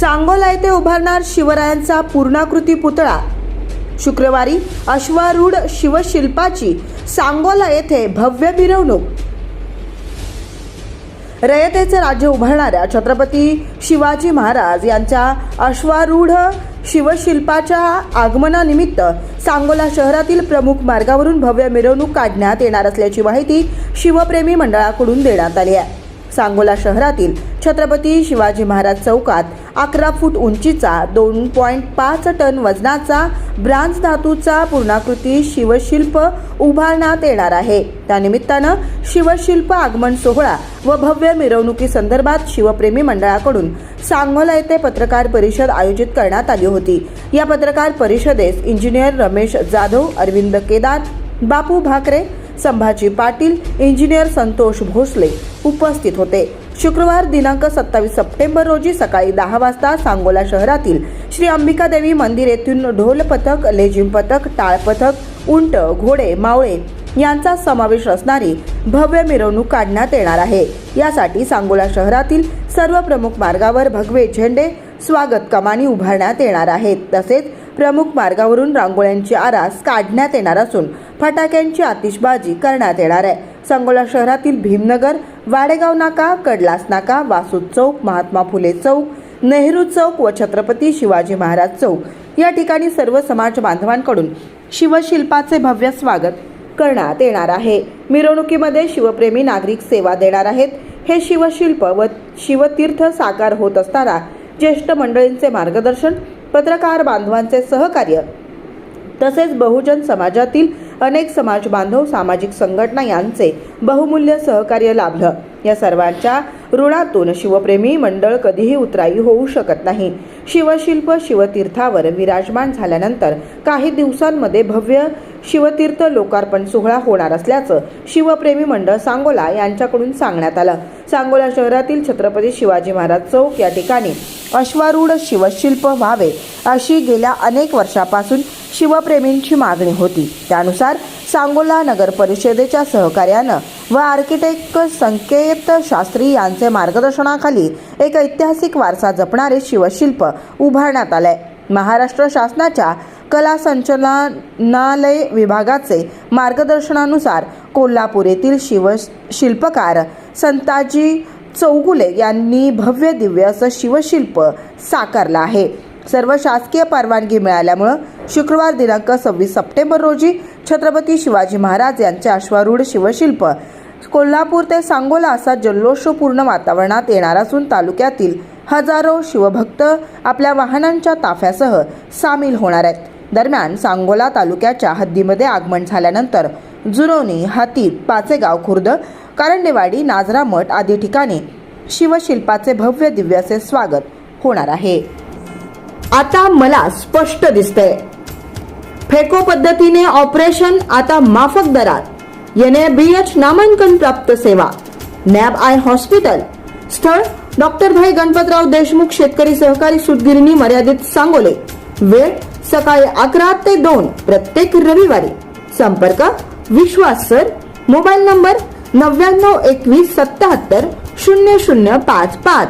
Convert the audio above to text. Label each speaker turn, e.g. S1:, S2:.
S1: सांगोला येथे उभारणार शिवरायांचा पूर्णाकृती पुतळा. शुक्रवारी अश्वारूढ शिवशिल्पाची सांगोला येथे भव्य मिरवणूक. रयतेचे राज्य उभारणाऱ्या छत्रपती शिवाजी महाराज यांच्या अश्वारूढ शिवशिल्पाच्या आगमनानिमित्त सांगोला शहरातील प्रमुख मार्गावरून भव्य मिरवणूक काढण्यात येणार असल्याची माहिती शिवप्रेमी मंडळाकडून देण्यात आली आहे. सांगोला शहरातील छत्रपती शिवाजी महाराज चौकात अकरा फूट उंचीचा दोन पॉईंट पाच टन वजनाचा ब्रांज धातूचा पूर्णाकृती शिवशिल्प उभारण्यात येणार आहे. त्यानिमित्तानं शिवशिल्प आगमन सोहळा व भव्य मिरवणुकी संदर्भात शिवप्रेमी मंडळाकडून सांगोला येथे पत्रकार परिषद आयोजित करण्यात आली होती. या पत्रकार परिषदेस इंजिनियर रमेश जाधव अरविंद केदार बापू भाकरे संभाजी पाटील इंजिनियर संतोष भोसले उपस्थित होते. शुक्रवार दिनांक सत्तावीस सप्टेंबर रोजी सकाळी दहा वाजता सांगोला शहरातील श्री अंबिका देवी मंदिर येथून ढोल पथक लेझिम पथक टाळ पथक उंट घोडे मावळे यांचा समावेश असणारी भव्य मिरवणूक काढण्यात येणार आहे. यासाठी सांगोला शहरातील सर्व प्रमुख मार्गावर भगवे झेंडे स्वागत कमानी उभारण्यात येणार आहेत. तसेच प्रमुख मार्गावरून रांगोळ्यांची आरास काढण्यात येणार असून फटाक्यांची आतिषबाजी करण्यात येणार आहे. सांगोला शहरातील भीमनगर वाडेगाव नाका कडलास नाका वासुद चौक महात्मा फुले चौक नेहरू चौक व छत्रपती शिवाजी महाराज चौक या ठिकाणी सर्व समाज बांधवांकडून शिवशिल्पाचे भव्य स्वागत करण्यात येणार आहे. मिरवणुकीमध्ये शिवप्रेमी नागरिक सेवा देणार आहेत. हे शिवशिल्प व शिवतीर्थ साकार होत असताना ज्येष्ठ मंडळींचे मार्गदर्शन पत्रकार बांधवांचे सहकार्य. तसेच बहुजन समाजातील अनेक समाज बांधव सामाजिक संघटना यांचे बहुमूल्य सहकार्य लाभलं. या सर्वांच्या ऋणातून शिवप्रेमी मंडळ कधीही उतराई होऊ शकत नाही. शिवशिल्प शिवतीर्थावर विराजमान झाल्यानंतर काही दिवसांमध्ये भव्य शिवतीर्थ लोकार्पण सोहळा होणार असल्याचं शिवप्रेमी मंडळ सांगोला यांच्याकडून सांगण्यात आलं. सांगोला शहरातील छत्रपती शिवाजी महाराज चौक या ठिकाणी अश्वारूढ शिवशिल्प व्हावे अशी गेल्या अनेक वर्षापासून शिवप्रेमींची मागणी होती. त्यानुसार सांगोला नगर परिषदेच्या सहकार्यानं व आर्किटेक्ट संकेत शास्त्री यांचे मार्गदर्शनाखाली एक ऐतिहासिक वारसा जपणारे शिवशिल्प उभारण्यात आलंय. महाराष्ट्र शासनाच्या कला संचालनालय विभागाचे मार्गदर्शनानुसार कोल्हापूर येथील शिव शिल्पकार संताजी चौगुले यांनी भव्य दिव्य असं शिवशिल्प साकारलं आहे. सर्व शासकीय परवानगी मिळाल्यामुळं शुक्रवार दिनांक सव्वीस सप्टेंबर रोजी छत्रपती शिवाजी महाराज यांचे अश्वारूढ शिवशिल्प कोल्हापूर ते सांगोला असा जल्लोषपूर्ण वातावरणात येणार असून तालुक्यातील हजारो शिवभक्त आपल्या वाहनांच्या ताफ्यासह सामील होणार आहेत. दरम्यान सांगोला तालुक्याच्या हद्दीमध्ये आगमन झाल्यानंतर जुनोनी हाती पाचेगाव खुर्द कारंडेवाडी नाजरा मठ आदी ठिकाणी शिवशिल्पाचे भव्य दिव्य असे स्वागत होणार आहे. आता मला स्पष्ट दिसतंय. फेको पद्धतीने ऑपरेशन आता माफक दरात. येणे बी एच नामांकन प्राप्त सेवा. NAB eye hospital. स्थळ डॉक्टर भाई गणपतराव देशमुख शेतकरी सहकारी सुतगिरणी मर्यादित सांगोले. वेळ सकाळी अकरा ते दोन प्रत्येक रविवारी. संपर्क विश्वास सर. मोबाईल नंबर नव्याण्णव एकवीस सत्याहत्तर शून्य शून्य पाच पाच.